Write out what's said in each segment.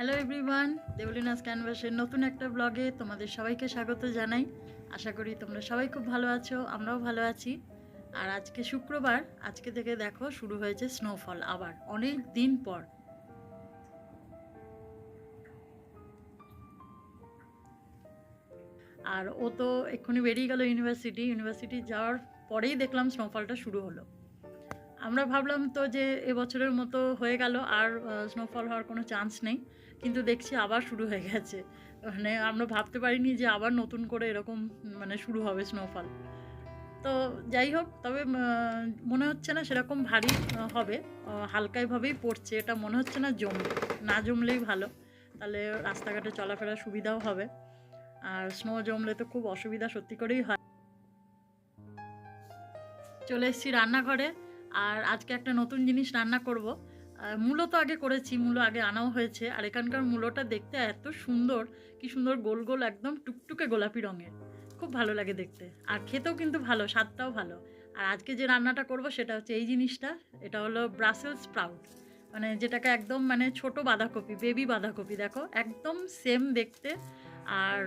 Hello everyone দেবলিনাস ক্যানভাসের নতুন একটা ব্লগে তোমাদের সবাইকে স্বাগত জানাই। আশা করি তোমরা সবাই খুব ভালো আছো, আমরাও ভালো আছি। আর আজকে শুক্রবার, আজকে থেকে দেখো শুরু হয়েছে স্নোফল আবার, অনেক দিন পর। আর ও তো এক্ষুনি বেরিয়ে গেল ইউনিভার্সিটি ইউনিভার্সিটি যাওয়ার পরেই দেখলাম স্নোফলটা শুরু হলো। আমরা ভাবলাম তো যে এবছরের মতো হয়ে গেল, আর স্নোফল হওয়ার কোনো চান্স নেই। কিন্তু দেখছি আবার শুরু হয়ে গেছে। মানে আমরা ভাবতে পারিনি যে আবার নতুন করে এরকম মানে শুরু হবে স্নোফল তো যাই হোক, তবে মনে হচ্ছে না সেরকম ভারী হবে। হালকাইভাবেই পড়ছে। এটা মনে হচ্ছে না জমবে। না জমলেই ভালো। তাহলে রাস্তাঘাটে চলাফেরার সুবিধাও হবে। আর স্নো জমলে তো খুব অসুবিধা সত্যি করেই হয়। চলে এসেছি রান্নাঘরে। আর আজকে একটা নতুন জিনিস রান্না করব। মূলো তো আগে করেছি মূলো আগে আনাও হয়েছে। আর এখানকার মূলোটা দেখতে এত সুন্দর কি সুন্দর গোল গোল একদম টুকটুকে গোলাপি রঙের। খুব ভালো লাগে দেখতে। আর খেতেও কিন্তু ভালো স্বাদটাও ভালো। আর আজকে যে রান্নাটা করব সেটা হচ্ছে এই জিনিসটা এটা হলো ব্রাসেল স্প্রাউট মানে যেটাকে একদম মানে ছোট বাঁধাকপি বেবি বাঁধাকপি দেখো? একদম সেম দেখতে। আর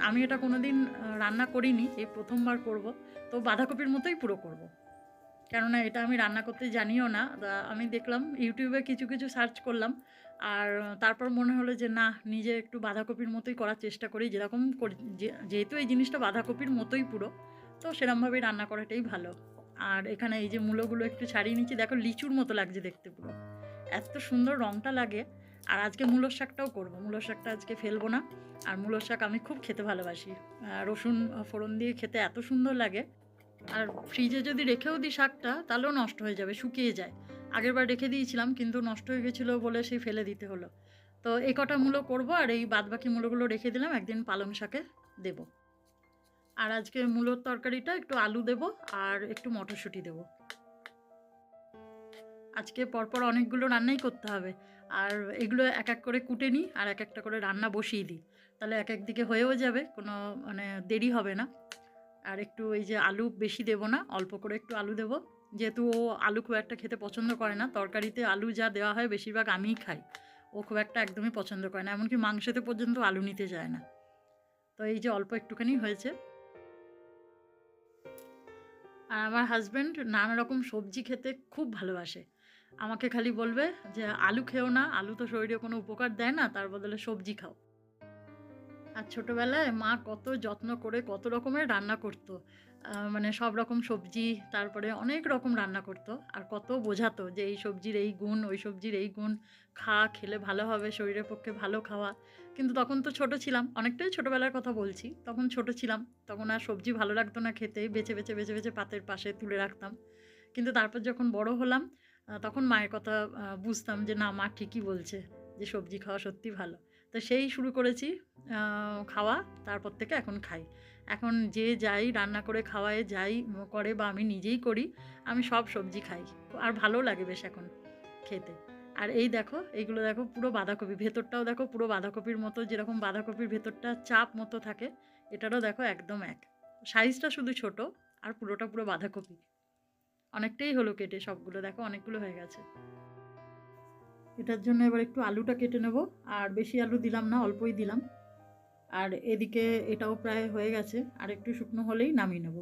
আমি এটা কোনোদিন রান্না করিনি এই প্রথমবার করব। তো বাঁধাকপির মতোই পুরো করব। কেননা এটা আমি রান্না করতে জানিও না। আমি দেখলাম ইউটিউবে কিছু কিছু সার্চ করলাম। আর তারপর মনে হলো যে, না, নিজে একটু বাঁধাকপির মতোই করার চেষ্টা করি। যেরকম করি যেহেতু এই জিনিসটা বাঁধাকপির মতোই পুরো, তো সেরমভাবেই রান্না করাটাই ভালো। আর এখানে এই যে মূলোগুলো একটু ছাড়িয়ে নিচ্ছি, দেখো লিচুর মতো লাগছে দেখতে পুরো। এত সুন্দর রঙটা লাগে। আর আজকে মূলোর শাকটাও করব। মূলোর শাকটা আজকে ফেলব না। আর মূলোর শাক আমি খুব খেতে ভালোবাসি। রসুন ফোড়ন দিয়ে খেতে এত সুন্দর লাগে। আর ফ্রিজে যদি রেখেও দিই শাকটা, তাহলেও নষ্ট হয়ে যাবে, শুকিয়ে যায়। আগেরবার রেখে দিয়েছিলাম, কিন্তু নষ্ট হয়ে গেছিল বলে সেই ফেলে দিতে হলো। তো এই কটা মূলো করব আর এই বাদবাকি মূলোগুলো রেখে দিলাম, একদিন পালং শাকে দেব। আর আজকে মূলোর তরকারিটা একটু আলু দেব আর একটু মটরশুঁটি দেব। আজকে পরপর অনেকগুলো রান্নাই করতে হবে। আর এগুলো এক এক করে কুটে নিই আর এক একটা করে রান্না বসিয়ে দিই। তাহলে এক একদিকে হয়েও যাবে, কোনো মানে দেরি হবে না। আর একটু এই যে আলু বেশি দেবো না, অল্প করে একটু আলু দেবো। যেহেতু ও আলু খুব একটা খেতে পছন্দ করে না, তরকারিতে আলু যা দেওয়া হয় বেশিরভাগ আমিই খাই। ও খুব একটা একদমই পছন্দ করে না, এমনকি মাংসতে পর্যন্ত আলু নিতে যায় না। তো এই যে অল্প একটুখানি হয়েছে। আর আমার হাজব্যান্ড নানা রকম সবজি খেতে খুব ভালোবাসে। আমাকে খালি বলবে যে, আলু খেও না, আলু তো শরীরে কোনো উপকার দেয় না, তার বদলে সবজি খাও। আর ছোটোবেলায় মা কত যত্ন করে কত রকমের রান্না করতো। মানে সব রকম সবজি, তারপরে অনেক রকম রান্না করতো। আর কত বোঝাতো যে এই সবজির এই গুণ, ওই সবজির এই গুণ। খা, খেলে ভালো হবে, শরীরের পক্ষে ভালো খাওয়া। কিন্তু তখন তো ছোট ছিলাম, অনেকটাই ছোটোবেলার কথা বলছি। তখন ছোট ছিলাম, তখন আর সবজি ভালো লাগতো না খেতে, বেছে বেছে বেছে বেছে পাতের পাশে তুলে রাখতাম। কিন্তু তারপর যখন বড় হলাম তখন মায়ের কথা বুঝতাম যে না, মা ঠিকই বলছে যে সবজি খাওয়া সত্যি ভালো। তো সেই শুরু করেছি খাওয়া, তারপর থেকে এখন খাই। এখন যে যাই রান্না করে খাওয়ায়, যাই করে বা আমি নিজেই করি, আমি সব সবজি খাই। আর ভালো লাগে বেশ এখন খেতে। আর এই দেখো, এইগুলো দেখো পুরো বাঁধাকপি। ভেতরটাও দেখো পুরো বাঁধাকপির মতো, যেরকম বাঁধাকপির ভেতরটা চাপ মতো থাকে, এটারও দেখো একদম এক। সাইজটা শুধু ছোট, আর পুরোটা পুরো বাঁধাকপি। অনেকটাই হলো কেটে সবগুলো, দেখো অনেকগুলো হয়ে গেছে। এটার জন্য এবার একটু আলুটা কেটে নেব। আর বেশি আলু দিলাম না, অল্পই দিলাম। আর এদিকে এটাও প্রায় হয়ে গেছে। আর একটু শুকনো হলেই নামিয়ে নেব।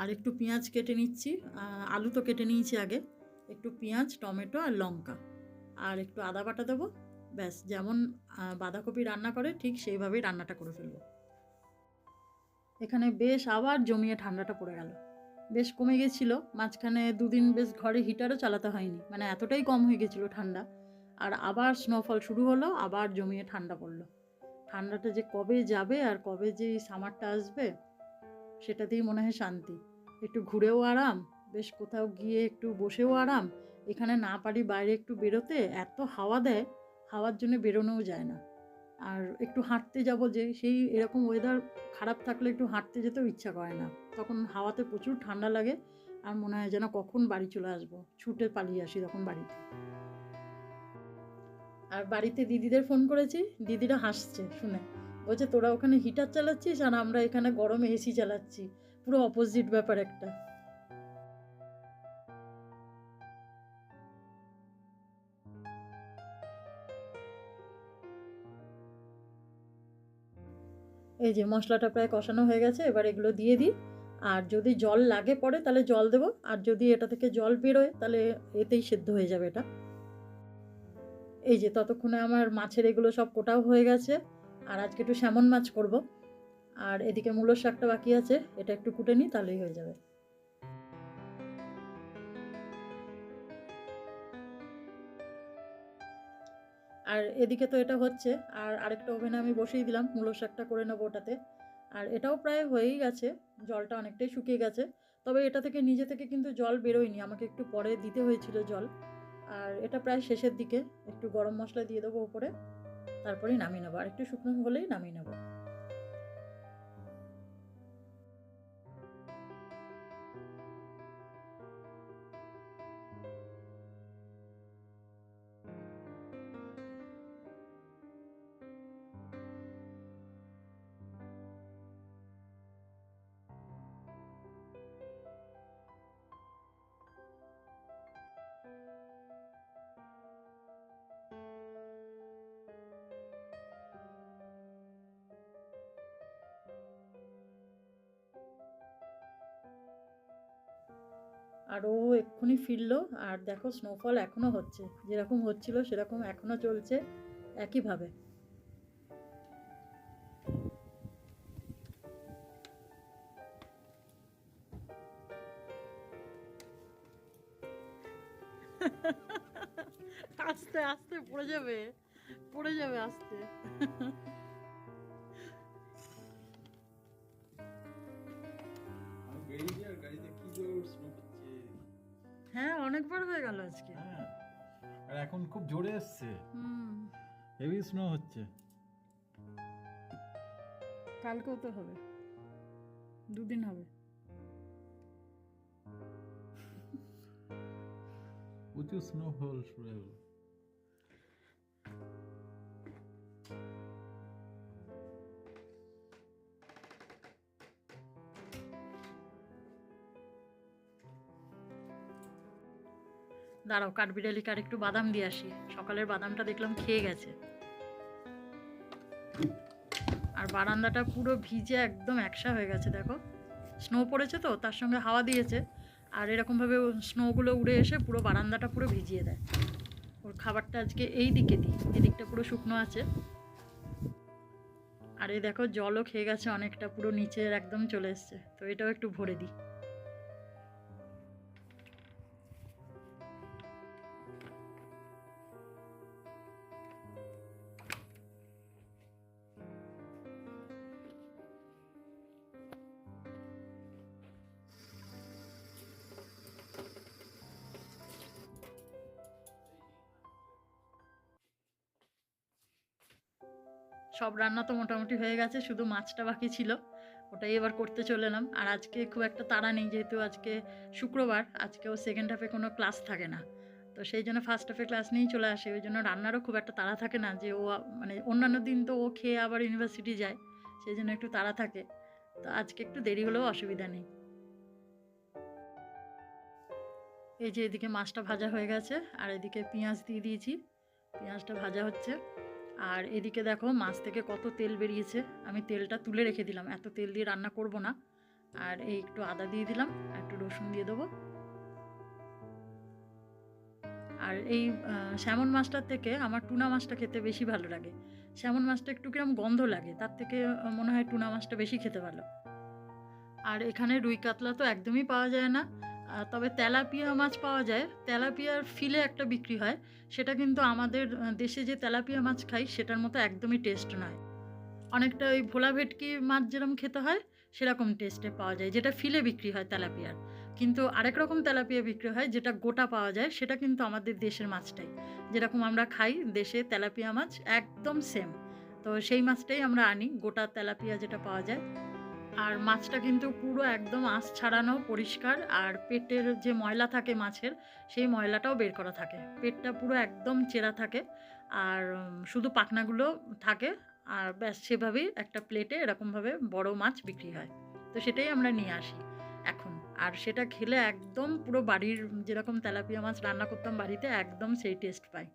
আর একটু পেঁয়াজ কেটে নিচ্ছি। আলু তো কেটে নিয়েছি আগে। একটু পেঁয়াজ টমেটো আর লঙ্কা। আর একটু আদা বাটা দেবো। ব্যাস যেমন বাঁধাকপি রান্না করে ঠিক সেইভাবেই রান্নাটা করে ফেলব। এখানে বেশ আবার জমিয়ে ঠান্ডাটা পড়ে গেল। বেশ কমে গেছিল। মাঝখানে দুদিন বেশ ঘরে হিটারও চালাতে হয়নি। মানে এতটাই কম হয়ে গেছিল ঠান্ডা। আর আবার স্নোফল শুরু হলো, আবার জমিয়ে ঠান্ডা পড়ল। ঠান্ডাটা যে কবে যাবে আর কবে যে এই সামারটা আসবে, সেটাতেই মনে হয় শান্তি। একটু ঘুরেও আরাম, বেশ কোথাও গিয়ে একটু বসেও আরাম। এখানে না পারি বাইরে একটু বেরোতে, এত হাওয়া দেয়, হাওয়ার জন্য বেরোনোও যায় না। আর একটু হাঁটতে যাব যে সেই এরকম ওয়েদার খারাপ থাকলে একটু হাঁটতে যেতেও ইচ্ছা করে না। তখন হাওয়াতে প্রচুর ঠান্ডা লাগে আর মনে হয় যেন কখন বাড়ি চলে আসব, ছুটে পালিয়ে আসি তখন বাড়িতে। আর বাড়িতে দিদিদের ফোন করেছি, দিদিরা হাসছে শুনে। বলছে, তোরা ওখানে হিটার চালাচ্ছিস আর আমরা এখানে গরমে এসি চালাচ্ছি। পুরো অপোজিট ব্যাপার একটা। এই যে মশলাটা প্রায় কষানো হয়ে গেছে, এবার এগুলো দিয়ে দিই। আর যদি জল লাগে পরে তাহলে জল দেবো, আর যদি এটা থেকে জল বেরোয় তাহলে এতেই সেদ্ধ হয়ে যাবে এটা। এই যে ততক্ষণে আমার মাছের এগুলো সব কোটাও হয়ে গেছে, আর আজকে একটু স্যামন মাছ করব। আর এদিকে মূলোর শাকটা বাকি আছে, এটা একটু কুটে নিই, তাহলেই হয়ে যাবে। আর এদিকে তো এটা হচ্ছে, আর আরেকটা ওভেনে আমি বসিয়ে দিলাম, মূলো শাকটা করে নেব ওটাতে। আর এটাও প্রায় হয়েই গেছে, জলটা অনেকটাই শুকিয়ে গেছে। তবে এটা থেকে, নিজে থেকে কিন্তু জল বেরোয়নি, আমাকে একটু পরে দিতে হয়েছিল জল। আর এটা প্রায় শেষের দিকে, একটু গরম মশলা দিয়ে দেবো উপরে তারপরেই নামিয়ে নেব। আর একটু শুকনো হলেই নামিয়ে নেব। আর ও এক্ষুনি ফিরলো, আর দেখো স্নোফল এখনও হচ্ছে। যেরকম হচ্ছিল, সেরকম এখনও চলছে একইভাবে। আস্তে আস্তে পড়ে যাবে পড়ে যাবে আস্তে। হ্যাঁ অনেকবার হয়ে গেল আজকে। হ্যাঁ আর এখন খুব জোরে এসছে। হুম। হেভি স্নো হচ্ছে। কালকেও তো হবে। দুদিন হবে। উঁচু স্নো হল শুরু হলো। দাঁড়াও কাঠবিড়ালিকে আর একটু বাদাম দিয়ে আসি। সকালের বাদামটা দেখলাম খেয়ে গেছে। আর বারান্দাটা পুরো ভিজে একদম একসা হয়ে গেছে, দেখো। স্নো পড়েছে তো, তার সঙ্গে হাওয়া দিয়েছে। আর এরকমভাবে স্নোগুলো উড়ে এসে পুরো বারান্দাটা পুরো ভিজিয়ে দেয়। ওর খাবারটা আজকে এই দিকে দিই, এদিকটা পুরো শুকনো আছে। আর এই দেখো, জলও খেয়ে গেছে অনেকটা, পুরো নিচের একদম চলে এসছে। তো এটাও একটু ভরে দিই। সব রান্না তো মোটামুটি হয়ে গেছে, শুধু মাছটা বাকি ছিল। ওটাই এবার করতে চলে এলাম আর আজকে খুব একটা তাড়া নেই, যেহেতু আজকে শুক্রবার, আজকেও সেকেন্ড হাফে কোনো ক্লাস থাকে না। তো সেই জন্য ফার্স্ট হাফে ক্লাস নিয়েই চলে আসে। ওই জন্য রান্নারও খুব একটা তাড়া থাকে না, যে ও মানে অন্যান্য দিন তো ও খেয়ে আবার ইউনিভার্সিটি যায়, সেই জন্য একটু তাড়া থাকে। তো আজকে একটু দেরি হলেও অসুবিধা নেই। এই যে এদিকে মাছটা ভাজা হয়ে গেছে, আর এদিকে পেঁয়াজ দিয়ে দিয়েছি। পেঁয়াজটা ভাজা হচ্ছে। আর এদিকে দেখো মাছ থেকে কত তেল বেরিয়েছে। আমি তেলটা তুলে রেখে দিলাম, এত তেল দিয়ে রান্না করব না। আর এই একটু আদা দিয়ে দিলাম একটু রসুন দিয়ে দেবো। আর এই স্যামন মাছটার থেকে আমার টুনা মাছটা খেতে বেশি ভালো লাগে। স্যামন মাছটা একটু কিরম গন্ধ লাগে, তার থেকে মনে হয় টুনা মাছটা বেশি খেতে ভালো। আর এখানে রুই কাতলা তো একদমই পাওয়া যায় না। তবে তেলাপিয়া মাছ পাওয়া যায়। তেলাপিয়ার ফিলে একটা বিক্রি হয়। সেটা কিন্তু আমাদের দেশে যে তেলাপিয়া মাছ খাই, সেটার মতো একদমই টেস্ট নয়। অনেকটা ওই ভোলা ভেটকি মাছ যেরকম খেতে হয়, সেরকম টেস্টে পাওয়া যায়, যেটা ফিলে বিক্রি হয় তেলাপিয়ার। কিন্তু আরেক রকম তেলাপিয়া বিক্রি হয়, যেটা গোটা পাওয়া যায়, সেটা কিন্তু আমাদের দেশের মাছটাই। যেরকম আমরা খাই, দেশে তেলাপিয়া মাছ একদম সেম তো সেই মাছটাই আমরা আনি, গোটা তেলাপিয়া যেটা পাওয়া যায়। আর মাছটা কিন্তু পুরো একদম আঁশ ছাড়ানো পরিষ্কার, আর পেটের যে ময়লা থাকে মাছের, সেই ময়লাটাও বের করা থাকে। পেটটা পুরো একদম চেরা থাকে, আর শুধু পাখনাগুলো থাকে, আর ব্যাস সেভাবেই একটা প্লেটে এরকমভাবে বড় মাছ বিক্রি হয়। তো সেটাই আমরা নিয়ে আসি এখন। আর সেটা খেলে একদম পুরো বাড়ির যেরকম তেলাপিয়া মাছ রান্না করতাম বাড়িতে, একদম সেই টেস্ট পাই।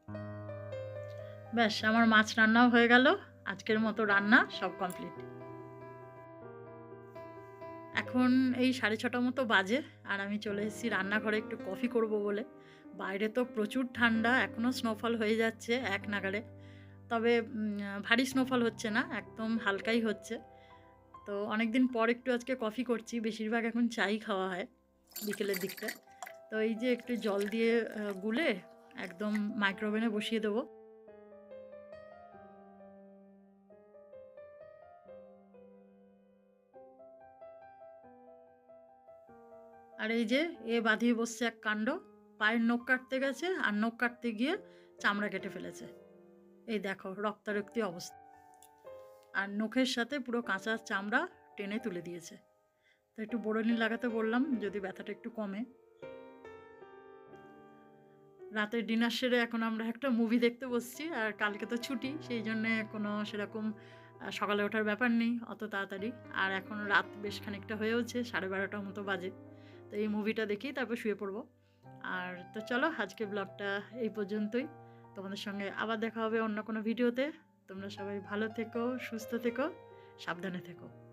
ব্যাস, আমার মাছ রান্নাও হয়ে গেল। আজকের মতো রান্না সব কমপ্লিট এখন এই সাড়ে ছটা মতো বাজে আর আমি চলে এসেছি রান্নাঘরে একটু কফি করব বলে। বাইরে তো প্রচুর ঠান্ডা এখনও স্নোফল হয়ে যাচ্ছে এক নাগারে তবে ভারী স্নোফল হচ্ছে না, একদম হালকাই হচ্ছে। তো অনেক দিন পর একটু আজকে কফি করছি, বেশিরভাগ এখন চাই খাওয়া হয় বিকেলের দিকটা তো এই যে একটু জল দিয়ে গুলে একদম মাইক্রোওভেনে বসিয়ে দেবো। আর এই যে, এ বাঁধিয়ে বসছে এক কাণ্ড, পায়ের নখ কাটতে গেছে আর নখ কাটতে গিয়ে চামড়া কেটে ফেলেছে। এই দেখো, রক্তারক্তি অবস্থা। আর নখের সাথে পুরো কাঁচা চামড়া টেনে তুলে দিয়েছে। তো একটু বোরনি লাগাতে বললাম, যদি ব্যথাটা একটু কমে। রাতের ডিনার সেরে এখন আমরা একটা মুভি দেখতে বসছি, আর কালকে তো ছুটি, সেই জন্যে কোনো সেরকম সকালে ওঠার ব্যাপার নেই, অত তাড়াতাড়ি। আর এখন রাত বেশ খানিকটা হয়েওছে সাড়ে বারোটার মতো বাজে। তো এই মুভিটা দেখি তারপর শুয়ে পড়ব। আর তো চলো, আজকে ব্লগটা এই পর্যন্তই। তোমাদের সঙ্গে আবার দেখা হবে অন্য কোনো ভিডিওতে তোমরা সবাই ভালো থেকো, সুস্থ থেকো, সাবধানে থেকো।